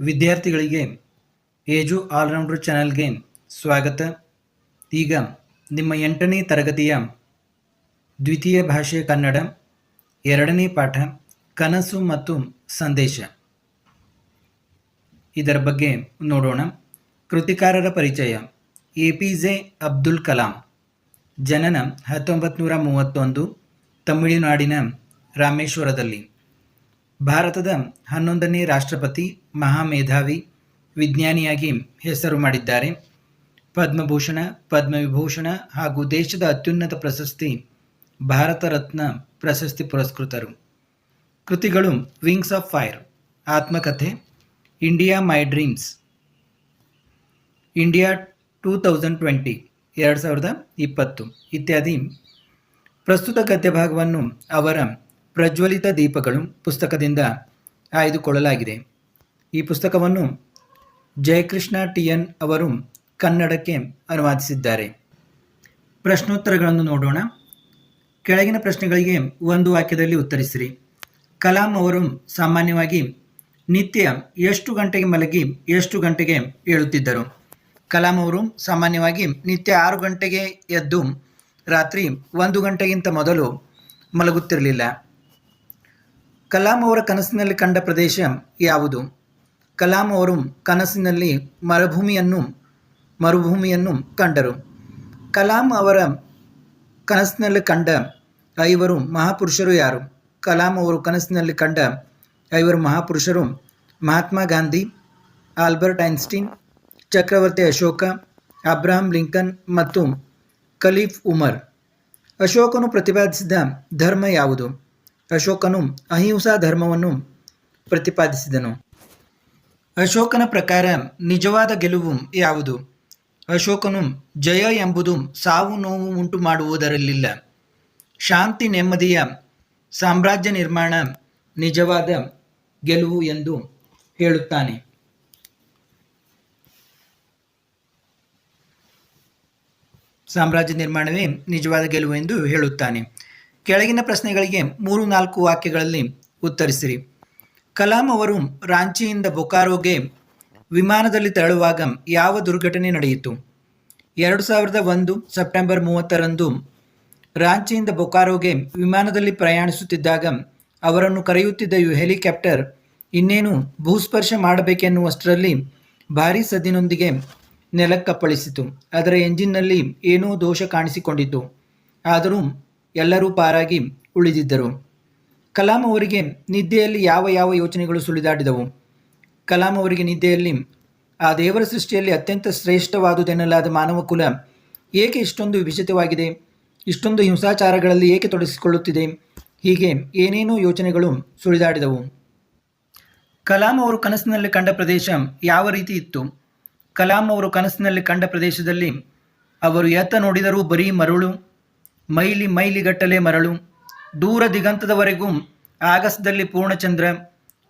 ವಿದ್ಯಾರ್ಥಿಗಳಿಗೆ age allrounder ಚಾನೆಲ್ಗೆ ಸ್ವಾಗತ. ಈಗ ನಿಮ್ಮ ಎಂಟನೇ ತರಗತಿಯ ದ್ವಿತೀಯ ಭಾಷೆ ಕನ್ನಡ, ಎರಡನೇ ಪಾಠ ಕನಸು ಮತ್ತು ಸಂದೇಶ. ಇದರ ಬಗ್ಗೆ ನೋಡೋಣ. ಕೃತಿಕಾರರ ಪರಿಚಯ A P J Abdul Kalam. ಜನನ ಹತ್ತೊಂಬತ್ತು ನೂರ ಮೂವತ್ತೊಂದು, ತಮಿಳುನಾಡಿನ ರಾಮೇಶ್ವರದಲ್ಲಿ. ಭಾರತದ ಹನ್ನೊಂದನೇ ರಾಷ್ಟ್ರಪತಿ ಮಹಾಮೇಧಾವಿ ವಿಜ್ಞಾನಿಯಾಗಿ ಹೆಸರು ಮಾಡಿದ್ದಾರೆ. ಪದ್ಮಭೂಷಣ, ಪದ್ಮವಿಭೂಷಣ ಹಾಗೂ ದೇಶದ ಅತ್ಯುನ್ನತ ಪ್ರಶಸ್ತಿ ಭಾರತ ರತ್ನ ಪ್ರಶಸ್ತಿ ಪುರಸ್ಕೃತರು. ಕೃತಿಗಳು wings of fire ಆತ್ಮಕಥೆ India my dreams India two thousand twenty ಎರಡು ಸಾವಿರದ ಇಪ್ಪತ್ತು ಇತ್ಯಾದಿ. ಪ್ರಸ್ತುತ ಗದ್ಯಭಾಗವನ್ನು ಅವರ ಪ್ರಜ್ವಲಿತ ದೀಪಗಳು ಪುಸ್ತಕದಿಂದ ಆಯ್ದುಕೊಳ್ಳಲಾಗಿದೆ. ಈ ಪುಸ್ತಕವನ್ನು ಜಯಕೃಷ್ಣ ಟಿ ಎನ್ ಅವರು ಕನ್ನಡಕ್ಕೆ ಅನುವಾದಿಸಿದ್ದಾರೆ. ಪ್ರಶ್ನೋತ್ತರಗಳನ್ನು ನೋಡೋಣ. ಕೆಳಗಿನ ಪ್ರಶ್ನೆಗಳಿಗೆ ಒಂದು ವಾಕ್ಯದಲ್ಲಿ ಉತ್ತರಿಸಿರಿ. ಕಲಾಂ ಅವರು ಸಾಮಾನ್ಯವಾಗಿ ನಿತ್ಯ ಎಷ್ಟು ಗಂಟೆಗೆ ಮಲಗಿ ಎಷ್ಟು ಗಂಟೆಗೆ ಏಳುತ್ತಿದ್ದರು? ಕಲಾಂ ಅವರು ಸಾಮಾನ್ಯವಾಗಿ ನಿತ್ಯ ಆರು ಗಂಟೆಗೆ ಎದ್ದು ರಾತ್ರಿ ಒಂದು ಗಂಟೆಗಿಂತ ಮೊದಲು ಮಲಗುತ್ತಿರಲಿಲ್ಲ. ಕಲಾಂ ಅವರ ಕನಸಿನಲ್ಲಿ ಕಂಡ ಪ್ರದೇಶ ಯಾವುದು? ಕಲಾಂ ಅವರು ಕನಸಿನಲ್ಲಿ ಮರುಭೂಮಿಯನ್ನು ಮರುಭೂಮಿಯನ್ನು ಕಂಡರು. ಕಲಾಂ ಅವರ ಕನಸಿನಲ್ಲಿ ಕಂಡ ಐವರು ಮಹಾಪುರುಷರು ಯಾರು? ಕಲಾಂ ಅವರು ಕನಸಿನಲ್ಲಿ ಕಂಡ ಐವರು ಮಹಾಪುರುಷರು ಮಹಾತ್ಮ ಗಾಂಧಿ, ಆಲ್ಬರ್ಟ್ ಐನ್ಸ್ಟೀನ್, ಚಕ್ರವರ್ತಿ ಅಶೋಕ, ಅಬ್ರಾಹಂ ಲಿಂಕನ್ ಮತ್ತು ಖಲೀಫ್ ಉಮರ್. ಅಶೋಕನು ಪ್ರತಿಪಾದಿಸಿದ ಧರ್ಮ ಯಾವುದು? ಅಶೋಕನು ಅಹಿಂಸಾ ಧರ್ಮವನ್ನು ಪ್ರತಿಪಾದಿಸಿದನು. ಅಶೋಕನ ಪ್ರಕಾರ ನಿಜವಾದ ಗೆಲುವು ಯಾವುದು? ಅಶೋಕನು ಜಯ ಎಂಬುದು ಸಾವು ನೋವು ಉಂಟು ಮಾಡುವುದರಲ್ಲಿಲ್ಲ ಶಾಂತಿ ನೆಮ್ಮದಿಯ ಸಾಮ್ರಾಜ್ಯ ನಿರ್ಮಾಣ ನಿಜವಾದ ಗೆಲುವು ಎಂದು ಹೇಳುತ್ತಾನೆ. ಸಾಮ್ರಾಜ್ಯ ನಿರ್ಮಾಣವೇ ನಿಜವಾದ ಗೆಲುವು ಎಂದು ಹೇಳುತ್ತಾನೆ. ಕೆಳಗಿನ ಪ್ರಶ್ನೆಗಳಿಗೆ ಮೂರು ನಾಲ್ಕು ವಾಕ್ಯಗಳಲ್ಲಿ ಉತ್ತರಿಸಿರಿ. ಕಲಾಂ ಅವರು ರಾಂಚಿಯಿಂದ ಬೊಕಾರೋಗೆ ವಿಮಾನದಲ್ಲಿ ತೆರಳುವಾಗ ಯಾವ ದುರ್ಘಟನೆ ನಡೆಯಿತು? ಎರಡು ಸಾವಿರದ ಒಂದು ಸೆಪ್ಟೆಂಬರ್ ಮೂವತ್ತರಂದು ರಾಂಚಿಯಿಂದ ಬೊಕಾರೋಗೆ ವಿಮಾನದಲ್ಲಿ ಪ್ರಯಾಣಿಸುತ್ತಿದ್ದಾಗ ಅವರನ್ನು ಕರೆಯುತ್ತಿದ್ದ ಯು ಹೆಲಿಕಾಪ್ಟರ್ ಇನ್ನೇನು ಭೂಸ್ಪರ್ಶ ಮಾಡಬೇಕೆನ್ನುವಷ್ಟರಲ್ಲಿ ಭಾರೀ ಸದ್ದಿನೊಂದಿಗೆ ನೆಲಕ್ಕಪ್ಪಳಿಸಿತು. ಅದರ ಎಂಜಿನ್ನಲ್ಲಿ ಏನೋ ದೋಷ ಕಾಣಿಸಿಕೊಂಡಿತು. ಆದರೂ ಎಲ್ಲರೂ ಪಾರಾಗಿ ಉಳಿದಿದ್ದರು. ಕಲಾಂ ಅವರಿಗೆ ನಿದ್ದೆಯಲ್ಲಿ ಯಾವ ಯಾವ ಯೋಚನೆಗಳು ಸುಳಿದಾಡಿದವು? ಕಲಾಂ ಅವರಿಗೆ ನಿದ್ದೆಯಲ್ಲಿ, ಆ ದೇವರ ಸೃಷ್ಟಿಯಲ್ಲಿ ಅತ್ಯಂತ ಶ್ರೇಷ್ಠವಾದುದೆನ್ನಲಾದ ಮಾನವ ಕುಲ ಏಕೆ ಇಷ್ಟೊಂದು ವಿಭಜಿತವಾಗಿದೆ ಇಷ್ಟೊಂದು ಹಿಂಸಾಚಾರಗಳಲ್ಲಿ ಏಕೆ ತೊಡಗಿಸಿಕೊಳ್ಳುತ್ತಿದೆ? ಹೀಗೆ ಏನೇನೋ ಯೋಚನೆಗಳು ಸುಳಿದಾಡಿದವು. ಕಲಾಂ ಅವರು ಕನಸಿನಲ್ಲಿ ಕಂಡ ಪ್ರದೇಶ ಯಾವ ರೀತಿ ಇತ್ತು? ಕಲಾಂ ಅವರು ಕನಸಿನಲ್ಲಿ ಕಂಡ ಪ್ರದೇಶದಲ್ಲಿ ಅವರು ಎತ್ತ ನೋಡಿದರೂ ಬರೀ ಮರಳು ಮೈಲಿ ಮೈಲಿಗಟ್ಟಲೆ ಮರಳು. ದೂರ ದಿಗಂತದವರೆಗೂ ಆಗಸದಲ್ಲಿ ಪೂರ್ಣಚಂದ್ರ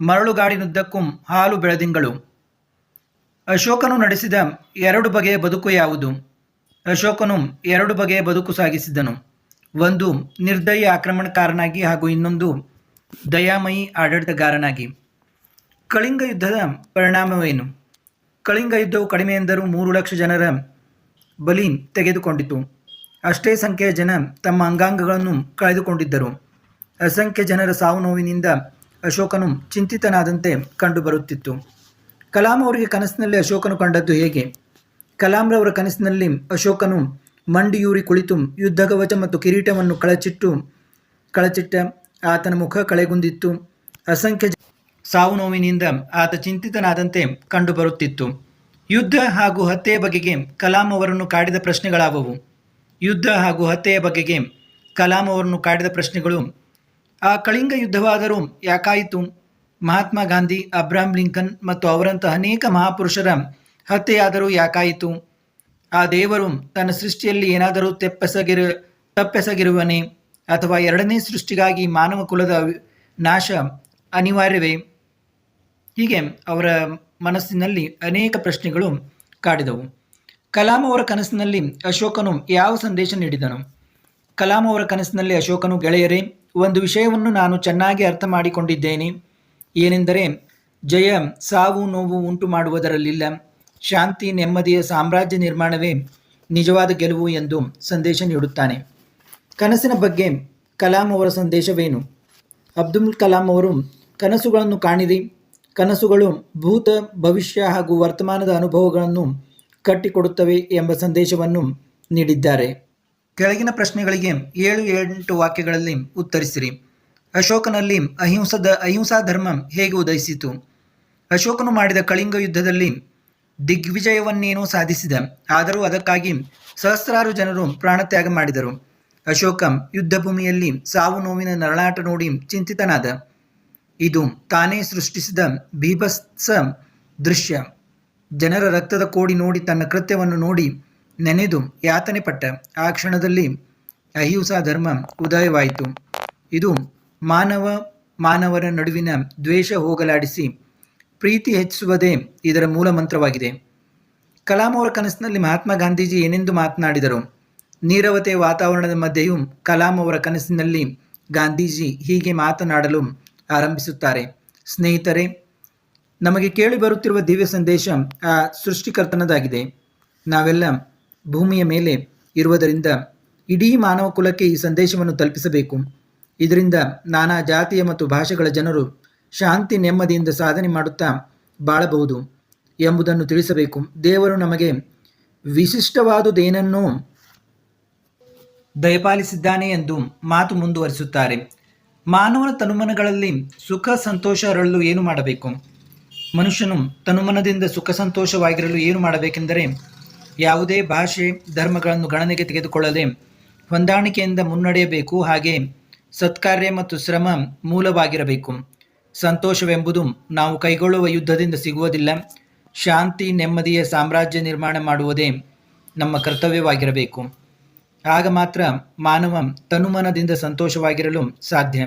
ಮರಳುಗಾಡಿನುದ್ದಕ್ಕೂ ಹಾಲು ಬೆಳದಿಂಗಳು. ಅಶೋಕನು ನಡೆಸಿದ ಎರಡು ಬಗೆಯ ಬದುಕು ಯಾವುದು? ಅಶೋಕನು ಎರಡು ಬಗೆಯ ಬದುಕು ಸಾಗಿಸಿದನು. ಒಂದು ನಿರ್ದಯ ಆಕ್ರಮಣಕಾರನಾಗಿ ಹಾಗೂ ಇನ್ನೊಂದು ದಯಾಮಯಿ ಆಡಳಿತಗಾರನಾಗಿ. ಕಳಿಂಗ ಯುದ್ಧದ ಪರಿಣಾಮವೇನು? ಕಳಿಂಗ ಯುದ್ಧವು ಕಡಿಮೆ ಎಂದರೂ ಮೂರು ಲಕ್ಷ ಜನರ ಬಲಿ ತೆಗೆದುಕೊಂಡಿತು. ಅಷ್ಟೇ ಸಂಖ್ಯೆಯ ಜನ ತಮ್ಮ ಅಂಗಾಂಗಗಳನ್ನು ಕಳೆದುಕೊಂಡಿದ್ದರು. ಅಸಂಖ್ಯ ಜನರ ಸಾವು ನೋವಿನಿಂದ ಅಶೋಕನು ಚಿಂತಿತನಾದಂತೆ ಕಂಡುಬರುತ್ತಿತ್ತು. ಕಲಾಂ ಅವರಿಗೆ ಕನಸಿನಲ್ಲಿ ಅಶೋಕನು ಕಂಡದ್ದು ಹೇಗೆ? ಕಲಾಂರವರ ಕನಸಿನಲ್ಲಿ ಅಶೋಕನು ಮಂಡಿಯೂರಿ ಕುಳಿತು ಯುದ್ಧ ಕವಚ ಮತ್ತು ಕಿರೀಟವನ್ನು ಕಳಚಿಟ್ಟು, ಕಳಚಿಟ್ಟ ಆತನ ಮುಖ ಕಳೆಗುಂದಿತ್ತು. ಅಸಂಖ್ಯ ಸಾವು ನೋವಿನಿಂದ ಆತ ಚಿಂತಿತನಾದಂತೆ ಕಂಡುಬರುತ್ತಿತ್ತು. ಯುದ್ಧ ಹಾಗೂ ಹತ್ಯೆಯ ಬಗೆಗೆ ಕಲಾಂ ಅವರನ್ನು ಕಾಡಿದ ಪ್ರಶ್ನೆಗಳಾವವು. ಯುದ್ಧ ಹಾಗೂ ಹತ್ಯೆಯ ಬಗೆಗೆ ಕಲಾಂ ಅವರನ್ನು ಕಾಡಿದ ಪ್ರಶ್ನೆಗಳು, ಆ ಕಳಿಂಗ ಯುದ್ಧವಾದರೂ ಯಾಕಾಯಿತು? ಮಹಾತ್ಮ ಗಾಂಧಿ, ಅಬ್ರಾಹಂ ಲಿಂಕನ್ ಮತ್ತು ಅವರಂತಹ ಅನೇಕ ಮಹಾಪುರುಷರ ಹತ್ಯೆಯಾದರೂ ಯಾಕಾಯಿತು? ಆ ದೇವರು ತನ್ನ ಸೃಷ್ಟಿಯಲ್ಲಿ ಏನಾದರೂ ತೆಪ್ಪೆಸಗಿರ, ತಪ್ಪೆಸಗಿರುವನೇ ಅಥವಾ ಎರಡನೇ ಸೃಷ್ಟಿಗಾಗಿ ಮಾನವ ಕುಲದ ನಾಶ ಅನಿವಾರ್ಯವೇ? ಹೀಗೆ ಅವರ ಮನಸ್ಸಿನಲ್ಲಿ ಅನೇಕ ಪ್ರಶ್ನೆಗಳು ಕಾಡಿದವು. ಕಲಾಂ ಅವರ ಕನಸಿನಲ್ಲಿ ಅಶೋಕನು ಯಾವ ಸಂದೇಶ ನೀಡಿದನು? ಕಲಾಂ ಅವರ ಕನಸಿನಲ್ಲಿ ಅಶೋಕನು ಗೆಳೆಯರೇ, ಒಂದು ವಿಷಯವನ್ನು ನಾನು ಚೆನ್ನಾಗಿ ಅರ್ಥ ಮಾಡಿಕೊಂಡಿದ್ದೇನೆ. ಏನೆಂದರೆ, ಜಯ, ಸಾವು, ನೋವು ಉಂಟು ಮಾಡುವುದರಲ್ಲಿಲ್ಲ. ಶಾಂತಿ, ನೆಮ್ಮದಿಯ ಸಾಮ್ರಾಜ್ಯ ನಿರ್ಮಾಣವೇ ನಿಜವಾದ ಗೆಲುವು ಎಂದು ಸಂದೇಶ ನೀಡುತ್ತಾನೆ. ಕನಸಿನ ಬಗ್ಗೆ ಕಲಾಂ ಅವರ ಸಂದೇಶವೇನು? ಅಬ್ದುಲ್ ಕಲಾಂ ಅವರು, ಕನಸುಗಳನ್ನು ಕಾಣಿರಿ. ಕನಸುಗಳು ಭೂತ, ಭವಿಷ್ಯ ಹಾಗೂ ವರ್ತಮಾನದ ಅನುಭವಗಳನ್ನು ಕಟ್ಟಿಕೊಡುತ್ತವೆ ಎಂಬ ಸಂದೇಶವನ್ನು ನೀಡಿದ್ದಾರೆ. ಕೆಳಗಿನ ಪ್ರಶ್ನೆಗಳಿಗೆ ಏಳು ಎಂಟು ವಾಕ್ಯಗಳಲ್ಲಿ ಉತ್ತರಿಸಿರಿ. ಅಶೋಕನಲ್ಲಿ ಅಹಿಂಸದ ಅಹಿಂಸಾ ಧರ್ಮ ಹೇಗೆ ಉದಯಿಸಿತು? ಅಶೋಕನು ಮಾಡಿದ ಕಳಿಂಗ ಯುದ್ಧದಲ್ಲಿ ದಿಗ್ವಿಜಯವನ್ನೇನೋ ಸಾಧಿಸಿದ, ಆದರೂ ಅದಕ್ಕಾಗಿ ಸಹಸ್ರಾರು ಜನರು ಪ್ರಾಣತ್ಯಾಗ ಮಾಡಿದರು. ಅಶೋಕ ಯುದ್ಧ ಭೂಮಿಯಲ್ಲಿ ಸಾವು ನೋವಿನ ನರಳಾಟ ನೋಡಿ ಚಿಂತಿತನಾದ. ಇದು ತಾನೇ ಸೃಷ್ಟಿಸಿದ ಬೀಭತ್ಸ ದೃಶ್ಯ. ಜನರ ರಕ್ತದ ಕೋಡಿ ನೋಡಿ ತನ್ನ ಕೃತ್ಯವನ್ನು ನೋಡಿ ನೆನೆದು ಯಾತನೆ ಪಟ್ಟ. ಆ ಕ್ಷಣದಲ್ಲಿ ಅಹಿಂಸಾ ಧರ್ಮ ಉದಯವಾಯಿತು. ಇದು ಮಾನವ, ಮಾನವರ ನಡುವಿನ ದ್ವೇಷ ಹೋಗಲಾಡಿಸಿ ಪ್ರೀತಿ ಹೆಚ್ಚಿಸುವುದೇ ಇದರ ಮೂಲ ಮಂತ್ರವಾಗಿದೆ. ಕಲಾಂ ಅವರ ಕನಸಿನಲ್ಲಿ ಮಹಾತ್ಮ ಗಾಂಧೀಜಿ ಏನೆಂದು ಮಾತನಾಡಿದರು? ನೀರವತೆ ವಾತಾವರಣದ ಮಧ್ಯೆಯೂ ಕಲಾಂ ಅವರ ಕನಸಿನಲ್ಲಿ ಗಾಂಧೀಜಿ ಹೀಗೆ ಮಾತನಾಡಲು ಆರಂಭಿಸುತ್ತಾರೆ. ಸ್ನೇಹಿತರೆ ನಮಗೆ ಕೇಳಿ ಬರುತ್ತಿರುವ ದಿವ್ಯ ಸಂದೇಶ, ಆ, ಸೃಷ್ಟಿಕರ್ತನದಾಗಿದೆ. ನಾವೆಲ್ಲ ಭೂಮಿಯ ಮೇಲೆ ಇರುವುದರಿಂದ ಇಡೀ ಮಾನವ ಕುಲಕ್ಕೆ ಈ ಸಂದೇಶವನ್ನು ತಲುಪಿಸಬೇಕು. ಇದರಿಂದ ನಾನಾ ಜಾತಿಯ ಮತ್ತು ಭಾಷೆಗಳ ಜನರು ಶಾಂತಿ, ನೆಮ್ಮದಿಯಿಂದ ಸಾಧನೆ ಮಾಡುತ್ತಾ ಬಾಳಬಹುದು ಎಂಬುದನ್ನು ತಿಳಿಸಬೇಕು. ದೇವರು ನಮಗೆ ವಿಶಿಷ್ಟವಾದುದೇನನ್ನೂ ದಯಪಾಲಿಸಿದ್ದಾನೆ ಎಂದು ಮಾತು ಮುಂದುವರಿಸುತ್ತಾರೆ. ಮಾನವನ ತನುಮನಗಳಲ್ಲಿ ಸುಖ, ಸಂತೋಷ ಅರಳಲು ಏನು ಮಾಡಬೇಕು? ಮನುಷ್ಯನು ತನುಮನದಿಂದ ಸುಖ ಸಂತೋಷವಾಗಿರಲು ಏನು ಮಾಡಬೇಕೆಂದರೆ ಯಾವುದೇ ಭಾಷೆ, ಧರ್ಮಗಳನ್ನು ಗಣನೆಗೆ ತೆಗೆದುಕೊಳ್ಳದೆ ಹೊಂದಾಣಿಕೆಯಿಂದ ಮುನ್ನಡೆಯಬೇಕು. ಹಾಗೆ ಸತ್ಕಾರ್ಯ ಮತ್ತು ಶ್ರಮ ಮೂಲವಾಗಿರಬೇಕು. ಸಂತೋಷವೆಂಬುದು ನಾವು ಕೈಗೊಳ್ಳುವ ಯುದ್ಧದಿಂದ ಸಿಗುವುದಿಲ್ಲ. ಶಾಂತಿ, ನೆಮ್ಮದಿಯ ಸಾಮ್ರಾಜ್ಯ ನಿರ್ಮಾಣ ಮಾಡುವುದೇ ನಮ್ಮ ಕರ್ತವ್ಯವಾಗಿರಬೇಕು. ಆಗ ಮಾತ್ರ ಮಾನವ ತನುಮನದಿಂದ ಸಂತೋಷವಾಗಿರಲು ಸಾಧ್ಯ.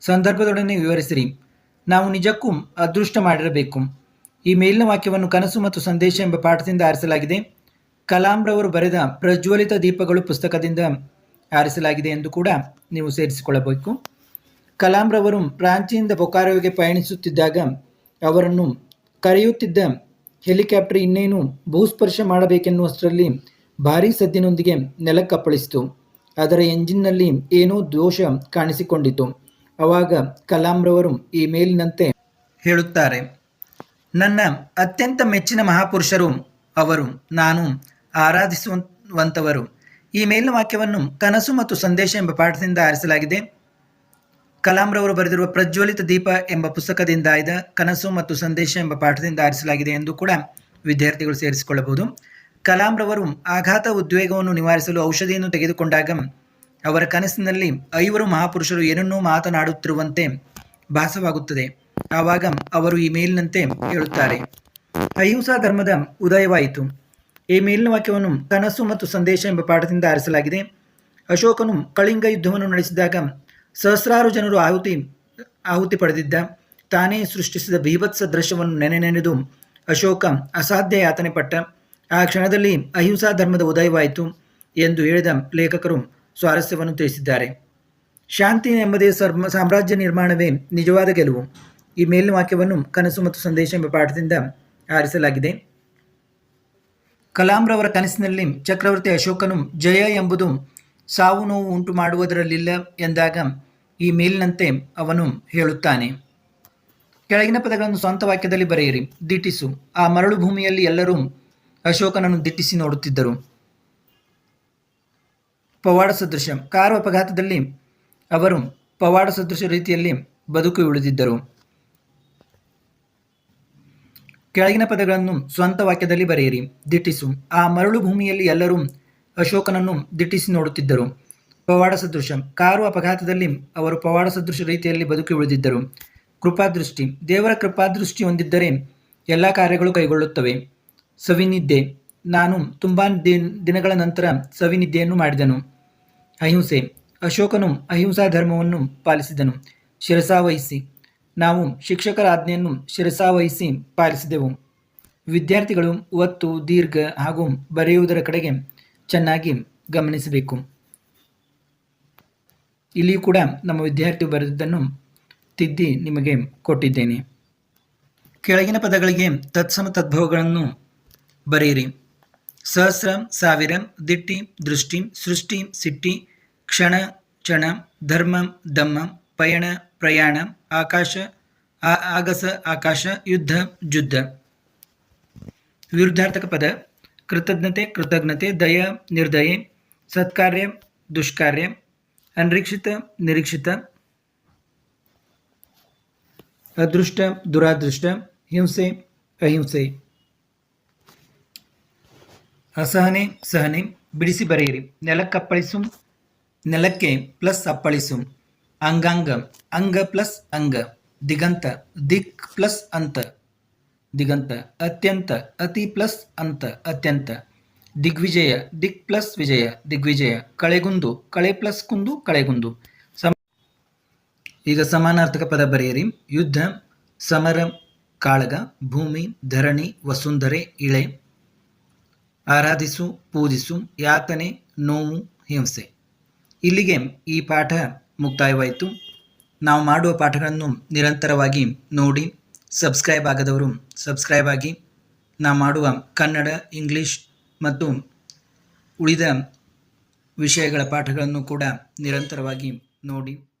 ಸಂದರ್ಭದೊಡನೆ ವಿವರಿಸಿರಿ. ನಾವು ನಿಜಕ್ಕೂ ಅದೃಷ್ಟ ಮಾಡಿರಬೇಕು. ಈ ಮೇಲಿನ ವಾಕ್ಯವನ್ನು ಕನಸು ಮತ್ತು ಸಂದೇಶ ಎಂಬ ಪಾಠದಿಂದ ಆರಿಸಲಾಗಿದೆ. ಕಲಾಂರವರು ಬರೆದ ಪ್ರಜ್ವಲಿತ ದೀಪಗಳು ಪುಸ್ತಕದಿಂದ ಆರಿಸಲಾಗಿದೆ ಎಂದು ಕೂಡ ನೀವು ಸೇರಿಸಿಕೊಳ್ಳಬೇಕು. ಕಲಾಂರವರು ರಾಂಚಿಯಿಂದ ಬೊಕಾರೋಗೆ ಪಯಣಿಸುತ್ತಿದ್ದಾಗ ಅವರನ್ನು ಕರೆಯುತ್ತಿದ್ದ ಹೆಲಿಕಾಪ್ಟರ್ ಇನ್ನೇನು ಭೂಸ್ಪರ್ಶ ಮಾಡಬೇಕೆನ್ನುವಷ್ಟರಲ್ಲಿ ಭಾರೀ ಸದ್ದಿನೊಂದಿಗೆ ನೆಲಕ್ಕಪ್ಪಳಿಸಿತು. ಅದರ ಎಂಜಿನ್ನಲ್ಲಿ ಏನೋ ದೋಷ ಕಾಣಿಸಿಕೊಂಡಿತು. ಆವಾಗ ಕಲಾಂರವರು ಈ ಮೇಲಿನಂತೆ ಹೇಳುತ್ತಾರೆ, ನನ್ನ ಅತ್ಯಂತ ಮೆಚ್ಚಿನ ಮಹಾಪುರುಷರು ಅವರು, ನಾನು ಆರಾಧಿಸುವಂಥವರು ಈ ಮೇಲಿನ ವಾಕ್ಯವನ್ನು ಕನಸು ಮತ್ತು ಸಂದೇಶ ಎಂಬ ಪಾಠದಿಂದ ಆರಿಸಲಾಗಿದೆ. ಕಲಾಂರವರು ಬರೆದಿರುವ ಪ್ರಜ್ವಲಿತ ದೀಪ ಎಂಬ ಪುಸ್ತಕದಿಂದ ಆಯ್ದ ಕನಸು ಮತ್ತು ಸಂದೇಶ ಎಂಬ ಪಾಠದಿಂದ ಆರಿಸಲಾಗಿದೆ ಎಂದು ಕೂಡ ವಿದ್ಯಾರ್ಥಿಗಳು ಸೇರಿಸಿಕೊಳ್ಳಬಹುದು. ಕಲಾಂರವರು ಆಘಾತ ಉದ್ವೇಗವನ್ನು ನಿವಾರಿಸಲು ಔಷಧಿಯನ್ನು ತೆಗೆದುಕೊಂಡಾಗ ಅವರ ಕನಸಿನಲ್ಲಿ ಐವರು ಮಹಾಪುರುಷರು ಏನನ್ನೂ ಮಾತನಾಡುತ್ತಿರುವಂತೆ ಭಾಸವಾಗುತ್ತದೆ. ಆವಾಗ ಅವರು ಈ ಮೇಲಿನಂತೆ ಹೇಳುತ್ತಾರೆ. ಅಹಿಂಸಾ ಧರ್ಮದ ಉದಯವಾಯಿತು. ಈ ಮೇಲಿನ ವಾಕ್ಯವನ್ನು ಕನಸು ಮತ್ತು ಸಂದೇಶ ಎಂಬ ಪಾಠದಿಂದ ಆರಿಸಲಾಗಿದೆ. ಅಶೋಕನು ಕಳಿಂಗ ಯುದ್ಧವನ್ನು ನಡೆಸಿದಾಗ ಸಹಸ್ರಾರು ಜನರು ಆಹುತಿ ಆಹುತಿ ಪಡೆದಿದ್ದ. ತಾನೇ ಸೃಷ್ಟಿಸಿದ ಬೀಭತ್ಸ ದೃಶ್ಯವನ್ನು ನೆನೆ ನೆನೆದು ಅಶೋಕ ಅಸಾಧ್ಯ ಯಾತನೆ ಪಟ್ಟ. ಆ ಕ್ಷಣದಲ್ಲಿ ಅಹಿಂಸಾ ಧರ್ಮದ ಉದಯವಾಯಿತು ಎಂದು ಹೇಳಿದ ಲೇಖಕರು ಸ್ವಾರಸ್ಯವನ್ನು ತಿಳಿಸಿದ್ದಾರೆ. ಶಾಂತಿ ಎಂಬುದೇ ಸಾಮ್ರಾಜ್ಯ ನಿರ್ಮಾಣವೇ ನಿಜವಾದ ಗೆಲುವು. ಈ ಮೇಲಿನ ವಾಕ್ಯವನ್ನು ಕನಸು ಮತ್ತು ಸಂದೇಶ ಎಂಬ ಪಾಠದಿಂದ ಆರಿಸಲಾಗಿದೆ. ಕಲಾಂರವರ ಕನಸಿನಲ್ಲಿ ಚಕ್ರವರ್ತಿ ಅಶೋಕನು ಜಯ ಎಂಬುದು ಸಾವು ನೋವು ಉಂಟು ಮಾಡುವುದರಲ್ಲಿಲ್ಲ ಎಂದಾಗ ಈ ಮೇಲಿನಂತೆ ಅವನು ಹೇಳುತ್ತಾನೆ. ಕೆಳಗಿನ ಪದಗಳನ್ನು ಸ್ವಂತ ವಾಕ್ಯದಲ್ಲಿ ಬರೆಯಿರಿ. ದಿಟ್ಟಿಸು. ಆ ಮರಳು ಭೂಮಿಯಲ್ಲಿ ಎಲ್ಲರೂ ಅಶೋಕನನ್ನು ದಿಟ್ಟಿಸಿ ನೋಡುತ್ತಿದ್ದರು. ಪವಾಡ ಸದೃಶ ಕಾರು ಅಪಘಾತದಲ್ಲಿ ಅವರು ಪವಾಡ ಸದೃಶ ರೀತಿಯಲ್ಲಿ ಬದುಕು ಉಳಿದಿದ್ದರು. ಕೆಳಗಿನ ಪದಗಳನ್ನು ಸ್ವಂತ ವಾಕ್ಯದಲ್ಲಿ ಬರೆಯಿರಿ. ದಿಟ್ಟಿಸು. ಆ ಮರಳು ಭೂಮಿಯಲ್ಲಿ ಎಲ್ಲರೂ ಅಶೋಕನನ್ನು ದಿಟ್ಟಿಸಿ ನೋಡುತ್ತಿದ್ದರು. ಪವಾಡ ಸದೃಶ ಕಾರು ಅಪಘಾತದಲ್ಲಿ ಅವರು ಪವಾಡ ಸದೃಶ ರೀತಿಯಲ್ಲಿ ಬದುಕಿ ಉಳಿದಿದ್ದರು. ಕೃಪಾದೃಷ್ಟಿ. ದೇವರ ಕೃಪಾದೃಷ್ಟಿ ಹೊಂದಿದ್ದರೆ ಎಲ್ಲ ಕಾರ್ಯಗಳು ಕೈಗೊಳ್ಳುತ್ತವೆ. ಸವಿನಿದ್ದೆ. ನಾನು ತುಂಬಾ ದಿನಗಳ ನಂತರ ಸವಿನಿದ್ದೆಯನ್ನು ಮಾಡಿದನು. ಅಹಿಂಸೆ, ಅಶೋಕನು ಅಹಿಂಸಾ ಧರ್ಮವನ್ನು ಪಾಲಿಸಿದನು. ಶಿರಸಾವಹಿಸಿ ನಾವು ಶಿಕ್ಷಕರ ಆಜ್ಞೆಯನ್ನು ಶಿರಸಾವಹಿಸಿ ಪಾಲಿಸಿದೆವು. ವಿದ್ಯಾರ್ಥಿಗಳು ಒತ್ತು, ದೀರ್ಘ ಹಾಗೂ ಬರೆಯುವುದರ ಕಡೆಗೆ ಚೆನ್ನಾಗಿ ಗಮನಿಸಬೇಕು. ಇಲ್ಲಿಯೂ ಕೂಡ ನಮ್ಮ ವಿದ್ಯಾರ್ಥಿ ಬರೆದಿದ್ದನ್ನು ತಿದ್ದಿ ನಿಮಗೆ ಕೊಟ್ಟಿದ್ದೇನೆ. ಕೆಳಗಿನ ಪದಗಳಿಗೆ ತತ್ಸಮ ತದ್ಭವಗಳನ್ನು ಬರೆಯಿರಿ. सहस्रम साविरम दिट्टि दृष्टि सृष्टि सिट्टि क्षण क्षण धर्म दम्मं पयण प्रयाण आकाश आ, आगस आकाश युद्ध युद्ध विरुद्धार्थक पद कृतज्ञते कृतज्ञते दय निर्दय सत्कार्य दुष्कार्य अनिरीक्षित निरीक्षित अदृष्ट दुरादृष्ट हिंसे अहिंसे। ಅಸಹನೆ, ಸಹನೆ, ಬಿಡಿಸಿ ಬರೆಯಿರಿ. ನೆಲಕ್ಕಪ್ಪಳಿಸು, ನೆಲಕ್ಕೆ ಪ್ಲಸ್ ಅಪ್ಪಳಿಸು. ಅಂಗಾಂಗ, ಅಂಗ ಪ್ಲಸ್ ಅಂಗ. ದಿಗಂತ, ದಿಕ್ ಪ್ಲಸ್ ಅಂತ. ದಿಗಂತ, ಅತ್ಯಂತ, ಅತಿ ಪ್ಲಸ್ ಅಂತ, ಅತ್ಯಂತ. ದಿಗ್ವಿಜಯ, ದಿಕ್ ಪ್ಲಸ್ ವಿಜಯ, ದಿಗ್ವಿಜಯ. ಕಳೆಗುಂದು, ಕಳೆ ಪ್ಲಸ್ ಕುಂದು, ಕಳೆಗುಂದು. ಸಮ ಈಗ ಸಮಾನಾರ್ಥಕ ಪದ ಬರೆಯಿರಿ. ಯುದ್ಧ, ಸಮರ, ಕಾಳಗ, ಭೂಮಿ, ಧರಣಿ, ವಸುಂಧರೆ, ಇಳೆ. ಆರಾಧಿಸು, ಪೂಜಿಸು, ಯಾತನೆ, ನೋವು, ಹಿಂಸೆ. ಇಲ್ಲಿಗೆ ಈ ಪಾಠ ಮುಕ್ತಾಯವಾಯಿತು. ನಾವು ಮಾಡುವ ಪಾಠಗಳನ್ನು ನಿರಂತರವಾಗಿ ನೋಡಿ, ಸಬ್ಸ್ಕ್ರೈಬ್ ಆಗದವರು ಸಬ್ಸ್ಕ್ರೈಬ್ ಆಗಿ. ನಾವು ಮಾಡುವ ಕನ್ನಡ, ಇಂಗ್ಲಿಷ್ ಮತ್ತು ಉಳಿದ ವಿಷಯಗಳ ಪಾಠಗಳನ್ನು ಕೂಡ ನಿರಂತರವಾಗಿ ನೋಡಿ.